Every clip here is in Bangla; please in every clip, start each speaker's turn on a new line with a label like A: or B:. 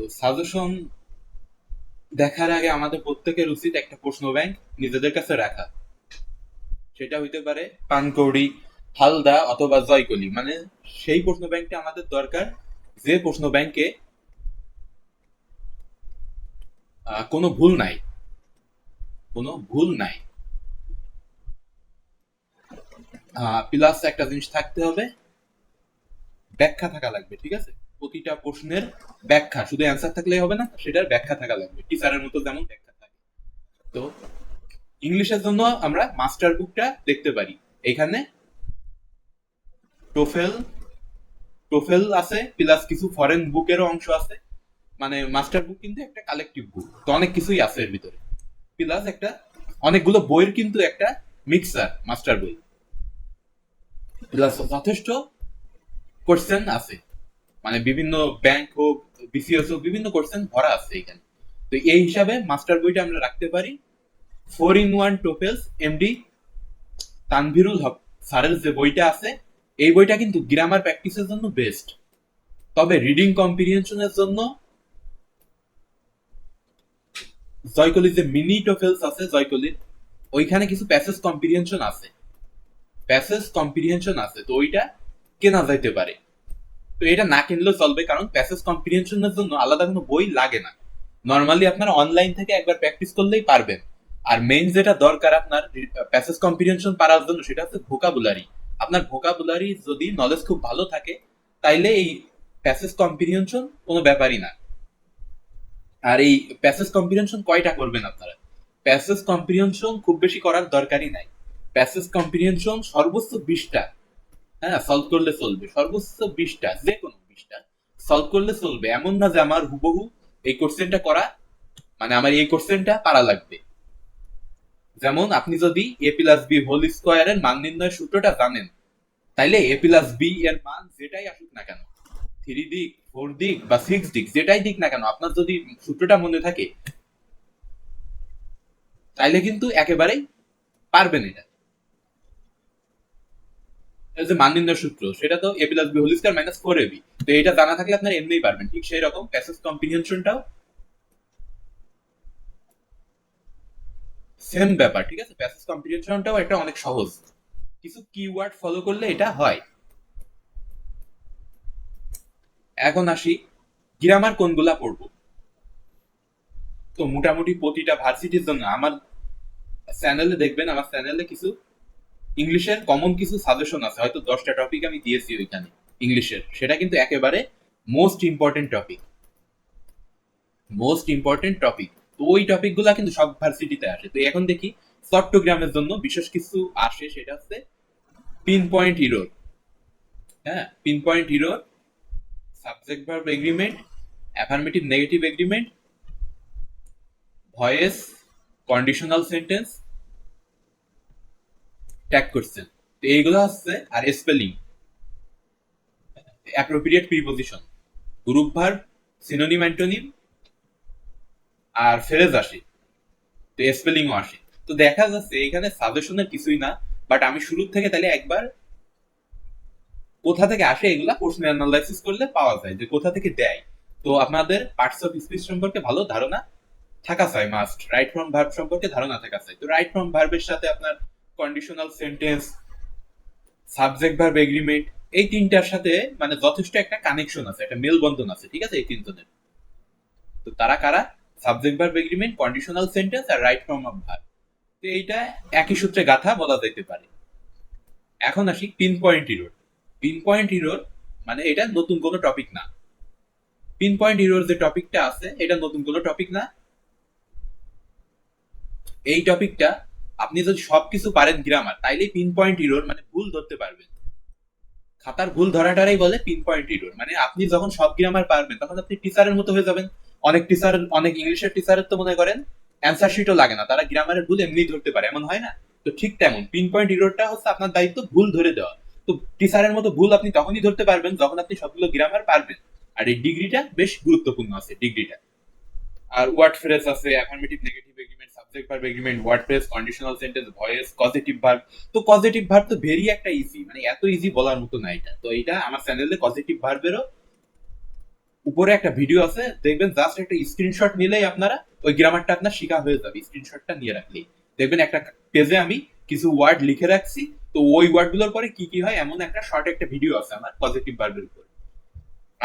A: তো সাজেশন দেখার আগে আমাদের প্রত্যেকের উচিত একটা প্রশ্ন ব্যাংক নিজেদের কাছে রাখা। সেটা হইতে পারে পানকৌড়ি, হালদা অথবা জয়কলি। মানে সেই প্রশ্ন ব্যাংকটা আমাদের দরকার। যে প্রশ্ন ব্যাংকে কোনো ভুল নাই। কোনো ভুল নাই। প্লাস একটা জিনিস থাকতে হবে। ব্যাখ্যা থাকা লাগবে, ঠিক আছে? প্রতিটা প্রশ্নের ব্যাখ্যা, শুধু অ্যান্সার থাকলেই হবে না, সেটার ব্যাখ্যা থাকা লাগবে। টিচারের মতো যেমন ব্যাখ্যা থাকে। তো ইংলিশের জন্য আমরা মাস্টার বুকটা দেখতে পারি। এখানে টোফেল টোফেল আছে প্লাস কিছু ফরেন বুকেরও অংশ আছে। মানে মাস্টার বুক কিন্তু একটা কালেকটিভ বুক তো অনেক কিছুই আছে এর ভিতরে। প্লাস একটা, অনেকগুলো বইয়ের কিন্তু একটা মিক্সার মাস্টার বই। প্লাস যথেষ্ট কোশ্চেন আছে। মানে বিভিন্ন ব্যাংক হোক বিসিএস হোক, বিভিন্ন কোশ্চেন ভরা আছে এখানে। তো এই হিসাবে মাস্টার বইটা আমরা রাখতে পারি। ফোর ইন ওয়ান টোপেলস এমডি তানভিরুল হক স্যারের যে বইটা আছে, এই বইটা কিন্তু গ্রামার প্র্যাকটিসের জন্য বেস্ট তবে রিডিং কম্প্রিহেনশনের জন্য জয়কলির যে মিনি টোফেলস আছে, জয়কলির, ওইখানে কিছু প্যাসেজ কম্প্রিহেনশন আছে। প্যাসেজ কম্প্রিহেনশন আছে, তো ওইটা কেনা যাইতে পারে। তো এটা না কিনলেও চলবে, কারণ প্যাসেজ কম্প্রিহেনশনের জন্য আলাদা কোনো বই লাগে না। নর্মালি আপনারা অনলাইন থেকে একবার প্র্যাকটিস করলেই পারবেন। আর মেইন যেটা দরকার আপনার প্যাসেজ কম্প্রিহেনশন পারার জন্য, সেটা হচ্ছে ভোকাবুলারি আপনার ভোকাবুলারি যদি নলেজ খুব ভালো থাকে, তাইলে এই প্যাসেজ কম্প্রিহেনশন কোনো ব্যাপারই না। আর এই প্যাসেজ কম্প্রিহেনশন কয়টা করবেন আপনারা? প্যাসেজ কম্প্রিহেনশন খুব বেশি করার দরকারই নাই। প্যাসেজ কম্প্রিহেনশন সর্বোচ্চ বিশটা। হ্যাঁ সলভ করলে চলবে। সর্বোচ্চ বিশটা যে কোনো বিশটা সলভ করলে চলবে। এমন না যে আমার হুবহু এই কোশ্চেনটা করা মানে আমার এই কোশ্চেনটা পারা লাগবে। যেমন আপনি যদি এ প্লাস বি হোল স্কোয়ারের মান নির্ণয়ের সূত্রটা জানেন, তাইলে এ প্লাস বি এর মান যেটাই আসুক না কেন থ্রি দিক ফোর দিক বা সিক্স দিক, যেটাই দিক না কেন, আপনার যদি সূত্রটা মনে থাকে, তাইলে কিন্তু একেবারেই পারবেন এটা। যে মান সূত্র। সেটা তো A plus B whole square minus four তো এটা জানা থাকলে আপনার এমনিই পারবেন। ঠিক সেই রকম প্যাসেজ সেম ব্যাপার, ঠিক আছে? প্যাসেজ একটা অনেক সহজ। কিছু কিওয়ার্ড ফলো করলে এটা হয়। এখন আসি গ্রামার কোনগুলা পড়ব? তো মোটামুটি প্রতিটা ভার্সিটির জন্য আমার চ্যানেলে দেখবেন, আমার চ্যানেলে কিছু ইংলিশের কমন কিছু সাজেশন আছে। হয়তো দশটা টপিক আমি দিয়েছি ওইখানে ইংলিশের সেটা কিন্তু একেবারে most important topic most important topic তো ওই টপিকগুলা কিন্তু সব ভার্সিটিতে আসে। তো এখন দেখি চট্টগ্রামের জন্য বিশেষ কিছু আসে, সেটা হচ্ছে পিন পয়েন্ট ইরোর হ্যাঁ pin point error subject verb agreement affirmative negative agreement voice conditional sentence tag করছেন। তো এইগুলো হচ্ছে, আর spelling appropriate preposition group verb synonym antonym আর ফেরেজ আসে। তো স্পেলিংও আসে। তো দেখা যাচ্ছে এখানে সাজেশনের কিছুই না বাট আমি শুরু থেকে তাহলে একবার কোথা থেকে আসে এগুলা প্রশ্ন অ্যানালাইসিস করলে পাওয়া যায়, যে কোথা থেকে দেয়। তো আপনাদের পার্টস অফ স্পিচ সম্পর্কে ভালো ধারণা থাকা চাই মাস্ট রাইট ফ্রম ভার্ব সম্পর্কে ধারণা থাকা চাই। তো রাইট ফ্রম ভার্বের সাথে আপনার conditional sentence subject verb agreement এই তিনটার সাথে মানে যথেষ্ট একটা কানেকশন আছে, একটা মেলবন্ধন আছে, ঠিক আছে, এই তিনজনের। তো তারা কারা? Subject verb agreement conditional sentence R right form of verb তো এইটা একই সূত্রে গাথা বলা যেতে পারে। এখন আসি pin point error pin point error মানে এটা নতুন কোনো টপিক না। পিন পয়েন্ট ইরোর যে টপিকটা আছে, এটা নতুন কোনো টপিক না। এই টপিকটা আপনি যদি সবকিছু পারেন গ্রামার তাইলে পিন পয়েন্ট ইরোর মানে ভুল ধরতে পারবেন। খাতার ভুল ধরাটারাই বলে পিন পয়েন্ট ইরোর মানে আপনি যখন সব গ্রামার পারবেন, তখন আপনি টিচারের মতো হয়ে যাবেন। অনেক টিচার অনেক ইংলিশের টিচারের তো মনে করেন অ্যান্সার শিটও লাগে না, তারা গ্রামারের ভুল এমনি ধরতে পারে, এমন হয় না? তো ঠিক তেমন পিন পয়েন্ট ইরোরটা হচ্ছে আপনার দায়িত্ব ভুল ধরে দেওয়া। তো টিচারের মতো ভুল আপনি তখনই ধরতে পারবেন যখন আপনি সবগুলো গ্রামার পারবেন। আর এই ডিগ্রিটা বেশ গুরুত্বপূর্ণ আছে ডিগ্রিটা আর ওয়ার্ড ফ্রেজ আছে affirmative negative subject verb agreement word phrase conditional sentence voice positive verb তো পজিটিভ ভার্ব তো ভেরি একটা ইজি মানে এত ইজি বলার মতো না এটা। তো এটা আমার চ্যানেলে পজিটিভ ভার্বেরও উপরে একটা ভিডিও আছে, দেখবেন জাস্ট একটা স্ক্রিনশট নিলেই আপনারা ওই গ্রামারটা আপনার শেখা হয়ে যাবে স্ক্রিনশটটা নিয়ে রাখলেই। দেখবেন একটা পেজে আমি কিছু ওয়ার্ড লিখে রাখছি, তো ওই ওয়ার্ডগুলোর পরে কি কি হয়, এমন একটা শর্ট একটা ভিডিও আছে আমার পজিটিভ ভার্বের উপর।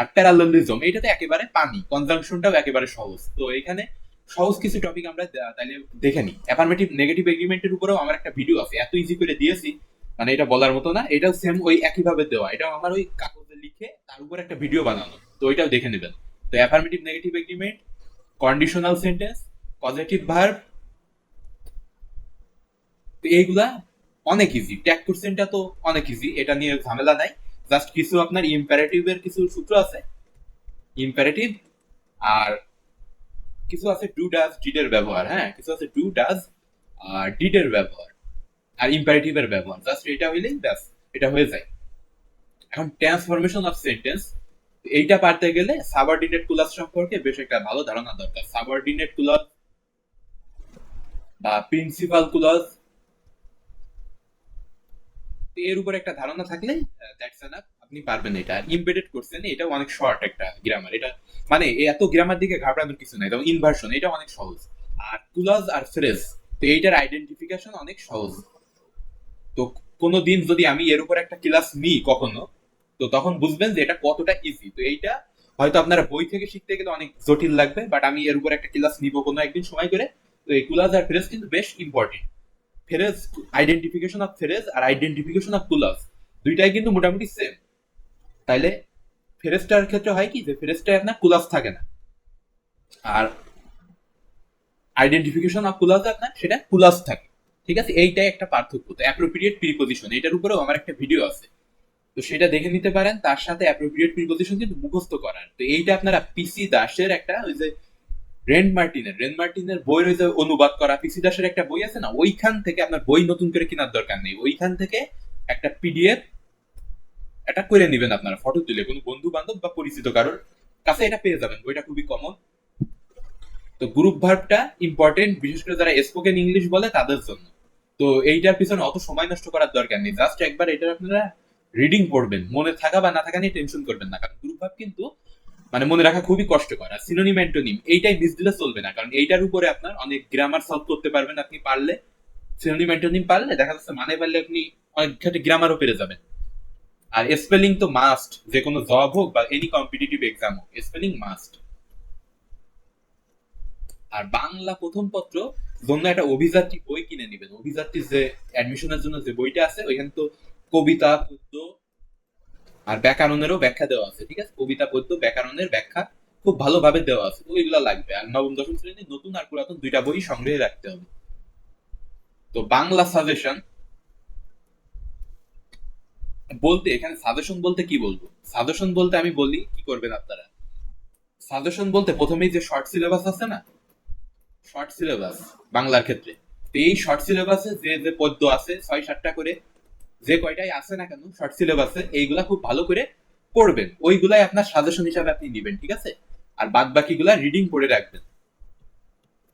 A: আর প্যারালালিজম এটাতে একেবারে পানি কনজাংশনটাও একেবারে সহজ। তো এখানে সহজ কিছু টপিক আমরা তাইলে দেখে নিই অ্যাফার্মেটিভ নেগেটিভ এগ্রিমেন্টের উপরেও আমার একটা ভিডিও আছে, এত ইজি করে দিয়েছি মানে এটা বলার মতো না, এটাও সেম ওই একইভাবে দেওয়া। এটাও আমার ওই কাগজে লিখে তার উপর একটা ভিডিও বানানো, তো ওইটাও দেখে নেবেন। তো affirmative negative agreement conditional sentence positive verb এইগুলা অনেক ইজি ট্যাগ কোশ্চেনটা তো অনেক ইজি এটা নিয়ে ঝামেলা নাই। জাস্ট কিছু আপনার ইম্পারেটিভ এর কিছু সূত্র আছে। ইম্পারেটিভ আর কিছু আছে ডু ডাজ ডিডের ব্যবহার হ্যাঁ? কিছু আছে ডু ডাজ আর ডিডের ব্যবহার, আর ইম্পারেটিভ এর ব্যবহার। জাস্ট এটা হইলেই ব্যাস, এটা হয়ে যায়। এখন ট্রান্সফরমেশন অফ সেন্টেন্স এইটা পারতে গেলে সাবঅর্ডিনেট ক্লাস সম্পর্কে বেশ একটা ভালো ধারণা দরকার। সাবঅর্ডিনেট ক্লাস বা প্রিন্সিপাল ক্লাস এর উপর একটা ধারণা থাকলে দ্যাটস এনাফ আপনি পারবেন এটা। ইমবেডেড করছেন এটা অনেক শর্ট একটা গ্রামার এটা মানে এত গ্রামার দিকে ঘাবড়ানোর কিছু নাই, যেমন ইনভার্সন এটা অনেক সহজ। আর কুলাজ আর ফ্রেজ, তো এইটার আইডেন্টিফিকেশন অনেক সহজ। তো কোনো দিন যদি আমি এর উপর একটা ক্লাস নিই কখনো, তো তখন বুঝবেন যে এটা কতটা ইজি তো এইটা হয়তো আপনারা বই থেকে শিখতে গেলে অনেক জটিল লাগবে বাট আমি এর উপর একটা ক্লাস নিব কোনো একদিন সময় করে। তো এই কুলাজ আর ফ্রেজ কিন্তু বেশ important phrase identification of phrase R identification of clause দুইটাই কিন্তু মোটামুটি সেম তাইলে ফেরেজটার ক্ষেত্রে হয় কি যে ফেরেজটায় আপনার কুলাস থাকে না। আর আইডেন্টিফিকেশন অফ কুলাস আপনার সেটা কুলাস থাকে। ঠিক আছে? এইটাই একটা পার্থক্য। তো অ্যাপ্রোপ্রিয়েট প্রিপোজিশন এটার উপরেও আমার একটা ভিডিও আছে। তো সেটা দেখে নিতে পারেন, তার সাথে অ্যাপ্রোপ্রিয়েট প্রিপোজিশন কিন্তু মুখস্থ করার। তো এইটা আপনারা পিসি দাসের একটা ওই যে রেন মার্টিনের রেন মার্টিনের বই যে অনুবাদ করা পিসি দাসের একটা বই আছে না? ওইখান থেকে আপনার বই নতুন করে কেনার দরকার নেই। ওইখান থেকে একটা পিডিএফ এটা করে নেবেন আপনারা ফটো তুলে, কোনো বন্ধু বান্ধব বা পরিচিত কারোর কাছে এটা পেয়ে যাবেন, বইটা খুবই কমন তো গ্রুপ ভার্বটা ইম্পর্টেন্ট বিশেষ করে যারা স্পোকেন ইংলিশ বলে তাদের জন্য। তো এইটার পিছনে অত সময় নষ্ট করার দরকার নেই জাস্ট একবার এটা আপনারা রিডিং পড়বেন, মনে থাকা বা না থাকা নিয়ে টেনশন করবেন না, কারণ গ্রুপ ভার্ব কিন্তু মানে মনে রাখা খুবই কষ্টকর আর সিনোনিম অ্যান্টোনিম এইটাই মিস দিলে চলবে না, কারণ এইটার উপরে আপনার অনেক গ্রামার সলভ করতে পারবেন আপনি পারলে সিনোনিম অ্যান্টোনিম পারলে দেখা যাচ্ছে মানে পারলে আপনি অনেক ক্ষেত্রে গ্রামারও পেরে যাবেন। আর স্পেলিং তো মাস্ট যে কোনো জব হোক বা এনি কম্পিটিটিভ এক্সাম হোক স্পেলিং মাস্ট আর বাংলা প্রথম পত্র জন্য একটা অভিযাত্রী বই কিনে নেবেন। অভিযাত্রী যে অ্যাডমিশনের জন্য যে বইটা আছে, ওইখানে তো কবিতা, পদ্য আর ব্যাকরণেরও ব্যাখ্যা দেওয়া আছে, ঠিক আছে? কবিতা, পদ্য, ব্যাকরণের ব্যাখ্যা খুব ভালোভাবে দেওয়া আছে ওইগুলো লাগবে। আর নবম, দশম শ্রেণি নতুন আর পুরাতন দুইটা বই সংগ্রহে রাখতে হবে। তো বাংলা সাজেশন বলতে, এখানে সাজেশন বলতে কি বলব? সাজেশন বলতে আমি বলি, কি করবেন আপনারা? সাজেশন বলতে প্রথমেই যে শর্ট সিলেবাস আছে না? শর্ট সিলেবাস বাংলার ক্ষেত্রে। এই শর্ট সিলেবাসে যে যে পদ্য আছে, ছয় সাতটা করে, যে কয়টাই আছে না কেন শর্ট সিলেবাসে এইগুলা খুব ভালো করে পড়বেন। ওইগুলাই আপনার সাজেশন হিসাবে আপনি নেবেন, ঠিক আছে? আর বাদ বাকিগুলা রিডিং পড়ে রাখবেন।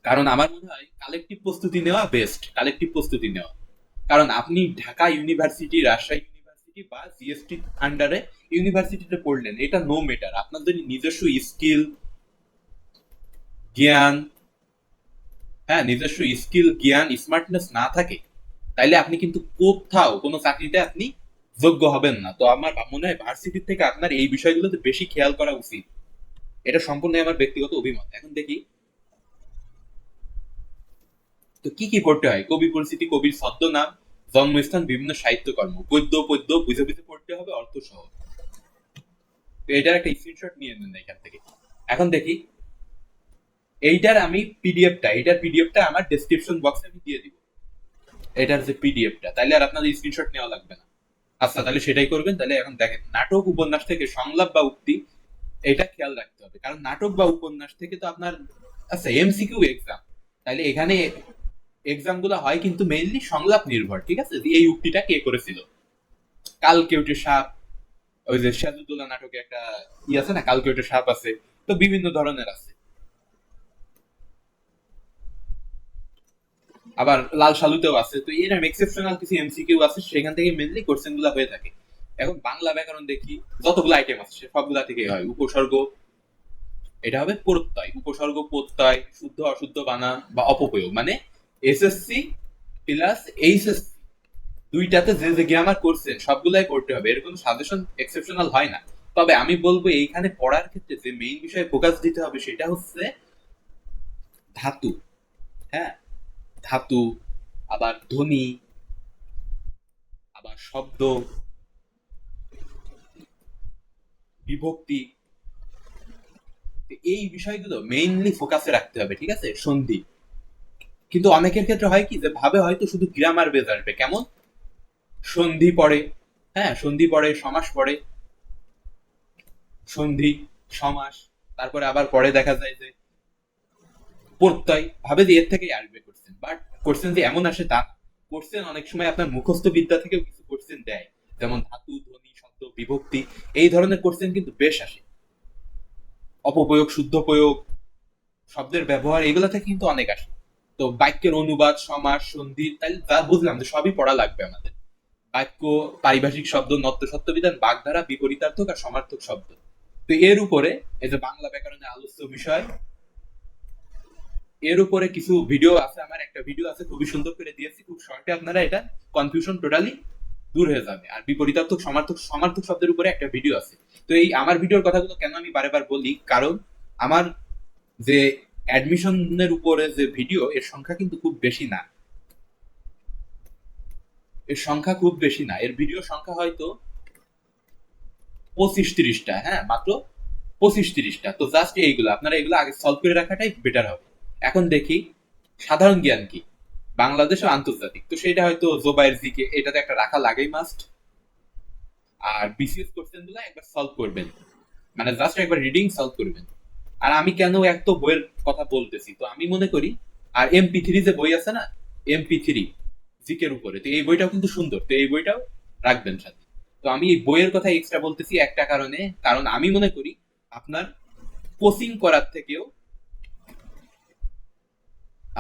A: কারণ আমার মনে হয় কালেকটিভ প্রস্তুতি নেওয়া বেস্ট কালেকটিভ প্রস্তুতি নেওয়া। কারণ আপনি ঢাকা ইউনিভার্সিটি রাজশাহী ইউনিভার্সিটি বা জিএসটি আন্ডারে ইউনিভার্সিটিতে পড়লেন, এটা নো মেটার আপনার যদি নিজস্ব স্কিল জ্ঞান হ্যাঁ নিজস্ব স্কিল জ্ঞান স্মার্টনেস না থাকে, তাইলে আপনি কিন্তু কোথাও কোনো চাকরিতে আপনি যোগ্য হবেন না। তো আমার মনে হয় ভার্সিটির থেকে আপনার এই বিষয়গুলোতে বেশি খেয়াল করা উচিত। এটা সম্পূর্ণ আমার ব্যক্তিগত অভিমত। এখন দেখি। তো কি কি পড়তে হয়? কবি পরিস্থিতি কবির ছদ্মনাম জন্মস্থান, বিভিন্ন সাহিত্যকর্ম। গদ্য পদ্য, বুঝে বুঝে পড়তে হবে, অর্থ সহ। এটার একটা স্ক্রিনশট নিয়ে নেন এখান থেকে। এখন দেখি, এইটার আমি পিডিএফটা এইটার পিডিএফটা আমার ডেসক্রিপশন বক্সে আমি দিয়ে দিব। এটার যে পিডিএফটা তাহলে আর আপনাদের স্ক্রিনশট নেওয়া লাগবে না। আচ্ছা তাহলে সেটাই করবেন, তাহলে এখন দেখেন, নাটক উপন্যাস থেকে সংলাপ বা উক্তি, এটা খেয়াল রাখতে হবে। কারণ নাটক বা উপন্যাস থেকে তো আপনার আচ্ছা এমসিকিউ এক্সাম তাহলে এখানে এক্সামগুলো হয় কিন্তু মেইনলি সংলাপ নির্ভর, ঠিক আছে? এই উক্তিটা কে করেছিল? কাল কেউটে সাপ, ওই যে সাজুদুল্লাহ নাটকে একটা ই আছে না কাল কেউটে সাপ আছে, তো বিভিন্ন ধরনের আছে। আবার লাল সালুতেও আছে, তো এরকম এক্সেপশনাল কিছু এমসিকিউ আছে, সেখান থেকে মেনলি কোশ্চেনগুলা হয়ে থাকে। এখন বাংলা ব্যাকরণ দেখি, যতগুলো আইটেম আছে সবগুলা থেকে হয়। উপসর্গ, এটা হবে প্রত্যয়, উপসর্গ, প্রত্যয়, শুদ্ধ, অশুদ্ধ বানান বা অপপ্রয়োগ মানে এসএসসি প্লাস এইচএসসি দুইটাতে যে যে গ্রামার করছেন সবগুলাই করতে হবে। এরকম সাজেশন এক্সেপশনাল হয় না। তবে আমি বলব, এইখানে পড়ার ক্ষেত্রে যে মেইন বিষয়ে ফোকাস দিতে হবে, সেটা হচ্ছে ধাতু। হ্যাঁ? ধাতু, আবার ধ্বনি, আবার শব্দ, বিভক্তি। এই বিষয়গুলো মেইনলি ফোকাসে রাখতে হবে, ঠিক আছে? সন্ধি। কিন্তু অনেকের ক্ষেত্রে হয় কি যে ভাবে হয়তো শুধু গ্রামার বেজ আসবে। কেমন? সন্ধি পড়ে হ্যাঁ? সন্ধি পড়ে, সমাস পড়ে। সন্ধি, সমাস, তারপরে আবার পরে দেখা যায় যে প্রত্যয়। ভাবে যে এর থেকেই আসবে কোশ্চেন বাট কোশ্চেন যে এমন আসে তা কোশ্চেন অনেক সময় আপনার মুখস্থ বিদ্যা থেকেও কিছু কোশ্চেন দেয়। যেমন ধাতু, ধ্বনি, শব্দ, বিভক্তি, এই ধরনের কোশ্চেন কিন্তু বেশ আসে। অপপ্রয়োগ শুদ্ধ প্রয়োগ শব্দের ব্যবহার, এগুলো থেকে কিন্তু অনেক আসে। তো বাক্যের অনুবাদ, সমাস সন্ধি তাই যা বুঝলাম যে সবই পড়া লাগবে আমাদের। বাক্য, পারিভাষিক শব্দ নত্য সত্যবিধান বাগধারা, বিপরীতার্থক আর সমার্থক শব্দ। তো এর উপরে, এই যে বাংলা ব্যাকরণের আলোচ্য বিষয়, এর উপরে কিছু ভিডিও আছে, আমার একটা ভিডিও আছে, খুবই সুন্দর করে দিয়েছি, খুব শর্টে আপনারা এটা কনফিউশন টোটালি দূর হয়ে যাবে। আর বিপরীতার্থক, সমার্থক সমার্থক শব্দের উপরে একটা ভিডিও আছে। তো এই আমার ভিডিওর কথাগুলো কেন আমি বারেবার বলি? কারণ আমার যে অ্যাডমিশনের উপরে যে ভিডিও, এর সংখ্যা কিন্তু খুব বেশি না। এর সংখ্যা খুব বেশি না। এর ভিডিও সংখ্যা হয়তো পঁচিশ তিরিশটা হ্যাঁ মাত্র পঁচিশ তিরিশটা তো জাস্ট এইগুলো, আপনারা এগুলো আগে সলভ করে রাখাটাই বেটার হবে। এখন দেখি, সাধারণ জ্ঞান কি? বাংলাদেশ ও আন্তর্জাতিক। তো সেটা হয়তো জোবাইয়ের জিকে এটাতে একটা রাখা লাগেই মাস্ট আর বিসিএস কোশ্চেনগুলো একবার সলভ করবেন। মানে জাস্ট একবার রিডিং সলভ করবেন। আর আমি কেন এক তো বইয়ের কথা বলতেছি? তো আমি মনে করি, আর এমপি থ্রি যে বই আছে না এমপি থ্রি জিকের উপরে, তো এই বইটাও কিন্তু সুন্দর, তো এই বইটাও রাখবেন সাথে। তো আমি এই বইয়ের কথা এক্সট্রা বলতেছি একটা কারণে, কারণ আমি মনে করি আপনার কোচিং করার থেকেও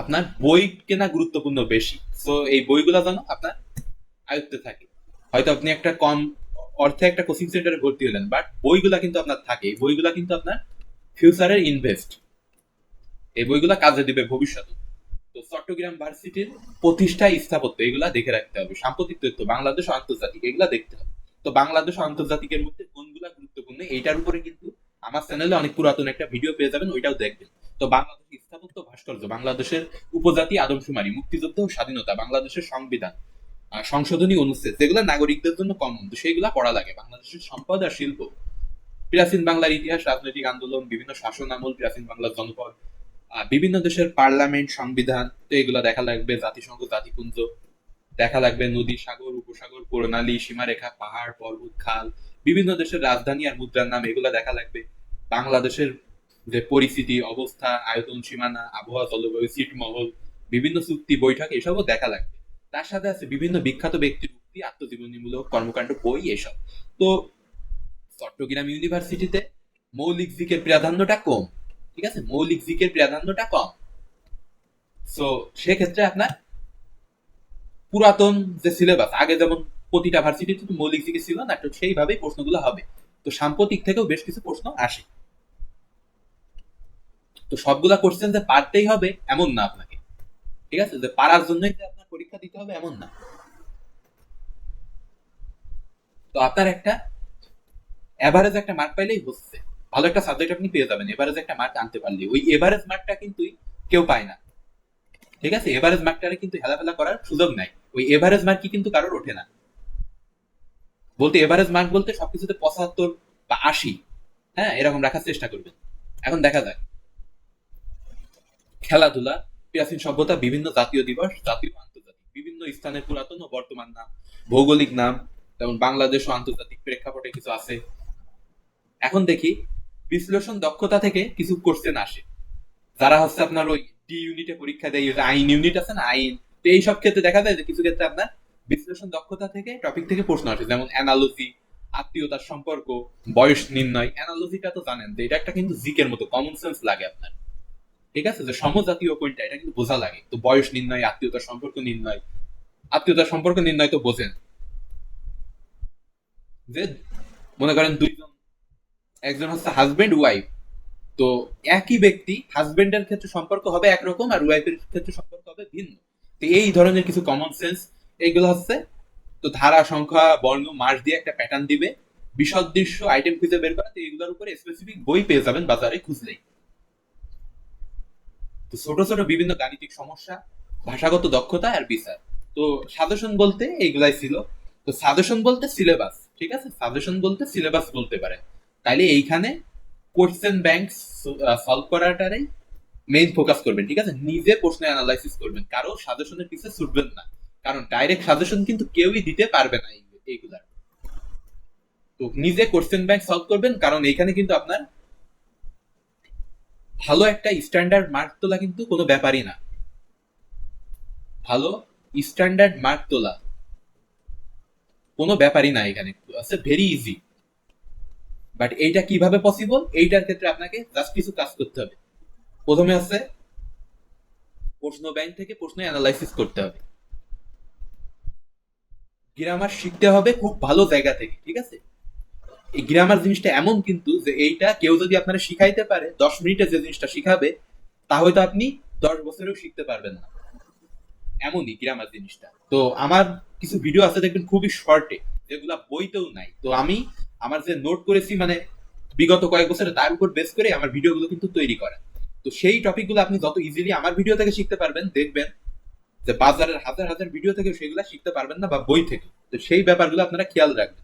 A: আপনার বই কেনা গুরুত্বপূর্ণ বেশি। তো এই বইগুলো যেন আপনার আয়ত্তে থাকে। হয়তো আপনি একটা কম অর্থে একটা কোচিং সেন্টারে ভর্তি হলেন বাট বইগুলা কিন্তু আপনার থাকে। বইগুলা কিন্তু আপনার ফিউচারের ইনভেস্ট এই বইগুলা কাজে দিবে ভবিষ্যতে। তো চট্টগ্রাম ভার্সিটির প্রতিষ্ঠা স্থাপত্য, এগুলা দেখে রাখতে হবে। সাম্প্রতিক তথ্য, বাংলাদেশ আন্তর্জাতিক, এগুলা দেখতে হবে। তো বাংলাদেশ আন্তর্জাতিকের মধ্যে কোনগুলা গুরুত্বপূর্ণ, এইটার উপরে কিন্তু আমার চ্যানেলে অনেক পুরাতন একটা ভিডিও পেয়ে যাবেন, ওইটাও দেখবেন। তো বাংলাদেশ স্থাপত্য ভাস্কর্য, বাংলাদেশের উপজাতি আদমশুমারি, মুক্তিযুদ্ধ ও স্বাধীনতা, বাংলাদেশের সংবিধান সংশোধনী অনুচ্ছেদ, যেগুলো নাগরিকদের জন্য কমন তো সেইগুলা পড়া লাগে। বাংলাদেশের সম্পদ আর শিল্প প্রাচীন বাংলার ইতিহাস, রাজনৈতিক আন্দোলন, বিভিন্ন শাসন আমল প্রাচীন বাংলার জনপদ বিভিন্ন দেশের পার্লামেন্ট, সংবিধান, তো এগুলো দেখা লাগবে। জাতিসংঘ, জাতিপুঞ্জ, দেখা লাগবে। নদী সাগর, উপসাগর, প্রণালী, সীমারেখা, পাহাড়, পর্বত, খাল, বিভিন্ন দেশের রাজধানী আর মুদ্রার নাম, এগুলো দেখা লাগবে। বাংলাদেশের যে পরিস্থিতি, অবস্থা, আয়তন, সীমানা, আবহাওয়া, জলবায়ু, ছিটমহল, বিভিন্ন চুক্তি, বৈঠক, এসবও দেখা লাগবে। তার সাথে আছে বিভিন্ন বিখ্যাত ব্যক্তির উক্তি, আত্মজীবনীমূলক কর্মকাণ্ড, বই, এসব। তো চট্টগ্রাম ইউনিভার্সিটিতে মৌলিক জিকের প্রাধান্যটা কম। ঠিক আছে? মৌলিক জিকের প্রাধান্যটা কম। সো সেক্ষেত্রে আপনার পুরাতন যে সিলেবাস আগে যেমন প্রতিটা ভার্সিটিতে তো মৌলিক জিকে ছিল না, তো সেইভাবেই প্রশ্নগুলো হবে। তো সাম্প্রতিক থেকেও বেশ কিছু প্রশ্ন আসে। তো সবগুলা কোশ্চেন যে পারতেই হবে, এমন না আপনাকে। ঠিক আছে? যে পারার জন্যই আপনার পরীক্ষা দিতে হবে, এমন না। তো আপনার একটা এভারেজ একটা মার্ক পাইলেই হচ্ছে। ভালো একটা সাবজেক্ট আপনি পেয়ে যাবেন এভারেজ একটা মার্ক আনতে পারলে ওই এভারেজ মার্কটা কিন্তু কেউ পায় না। ঠিক আছে? এভারেজ মার্কটারে কিন্তু হেলাফেলা করার সুযোগ নাই। ওই এভারেজ মার্কই কিন্তু কারোর ওঠে না। বলতে এভারেজ মার্ক বলতে সবকিছুতে পঁচাত্তর বা আশি হ্যাঁ এরকম রাখার চেষ্টা করবেন। এখন দেখা যাক। খেলাধুলা, প্রাচীন সভ্যতা, বিভিন্ন জাতীয় দিবস, জাতীয় আন্তর্জাতিক। বিভিন্ন স্থানের পুরাতন ও বর্তমান নাম, ভৌগোলিক নাম, যেমন বাংলাদেশ ও আন্তর্জাতিক প্রেক্ষাপটে কিছু আছে। এখন দেখি বিশ্লেষণ দক্ষতা থেকে কিছু কোশ্চেন আসে। যারা হচ্ছে আপনার ওই ডি ইউনিটে পরীক্ষা দেয় আইন ইউনিট আছে না, আইন, তো এই সব ক্ষেত্রে দেখা যায় যে কিছু ক্ষেত্রে আপনার বিশ্লেষণ দক্ষতা থেকে টপিক থেকে প্রশ্ন আসে। যেমন অ্যানালজি আত্মীয়তার সম্পর্ক, বয়স নির্ণয়। অ্যানালজিটা তো জানেন যে এটা একটা কিন্তু জিকের মতো কমন সেন্স লাগে আপনার। ঠিক আছে? যে সমজাতীয় কোনটা, এটা কিন্তু বোঝা লাগে। তো বয়স নির্ণয়, আত্মীয়তার সম্পর্ক নির্ণয়। আত্মীয়তার সম্পর্ক নির্ণয় তো বোঝেন। যে মনে করেন দুইজন একজন হচ্ছে হাজবেন্ড ওয়াইফ তো একই ব্যক্তি হাজবেন্ডের ক্ষেত্রে সম্পর্ক হবে একরকম আর ওয়াইফের ক্ষেত্রে সম্পর্ক হবে ভিন্ন। তো এই ধরনের কিছু কমন সেন্স এইগুলো হচ্ছে, তো ধারা, সংখ্যা, বর্ণ, মাস দিয়ে একটা প্যাটার্ন দিবে। বিসদৃশ্য আইটেম খুঁজে বের করা তো এইগুলোর উপরে স্পেসিফিক বই পেয়ে যাবেন বাজারে খুঁজলেই। তো ছোট ছোট বিভিন্ন গাণিতিক সমস্যা, ভাষাগত দক্ষতা আর বিচার। তো সাজেশন বলতে এইগুলাই ছিল। তো সাজেশন বলতে সিলেবাস ঠিক আছে? সাজেশন বলতে সিলেবাস বলতে পারে তাইলে এইখানে কোশ্চেন ব্যাংক সলভ করাটারই মেইন ফোকাস করবেন, ঠিক আছে? নিজে প্রশ্ন অ্যানালাইসিস করবেন। কারও সাজেশনের পিছে ছুটবেন না। কারণ ডাইরেক্ট সাজেশন কিন্তু কেউই দিতে পারবে না এই- এইগুলার। তো নিজে কোশ্চেন ব্যাংক সলভ করবেন, কারণ এইখানে কিন্তু আপনার ভালো একটা স্ট্যান্ডার্ড মার্ক তোলা কিন্তু কোনো ব্যাপারই না। ভালো স্ট্যান্ডার্ড মার্ক তোলা কোনো ব্যাপারই না এখানে। ভেরি ইজি বাট এইটা কীভাবে পসিবল এইটার ক্ষেত্রে আপনাকে জাস্ট কিছু কাজ করতে হবে। প্রথমে আছে প্রশ্ন ব্যাংক থেকে প্রশ্ন অ্যানালাইসিস করতে হবে। গ্রামার শিখতে হবে খুব ভালো জায়গা থেকে, ঠিক আছে? এই গ্রামার জিনিসটা এমন কিন্তু যে এইটা কেউ যদি আপনারা শিখাইতে পারে, দশ মিনিটে যে জিনিসটা শিখাবে তা হয়তো আপনি দশ বছরেও শিখতে পারবেন না। এমনই গ্রামার জিনিসটা। তো আমার কিছু ভিডিও আছে দেখবেন খুবই শর্টে যেগুলা বইতেও নাই। তো আমি আমার যে নোট করেছি মানে বিগত কয়েক বছরে তার উপর বেস করে আমার ভিডিওগুলো কিন্তু তৈরি করা। তো সেই টপিকগুলো আপনি যত ইজিলি আমার ভিডিও থেকে শিখতে পারবেন, দেখবেন যে বাজারের হাজার হাজার ভিডিও থেকে সেগুলো শিখতে পারবেন না বা বই থেকে। তো সেই ব্যাপারগুলো আপনারা খেয়াল রাখবেন।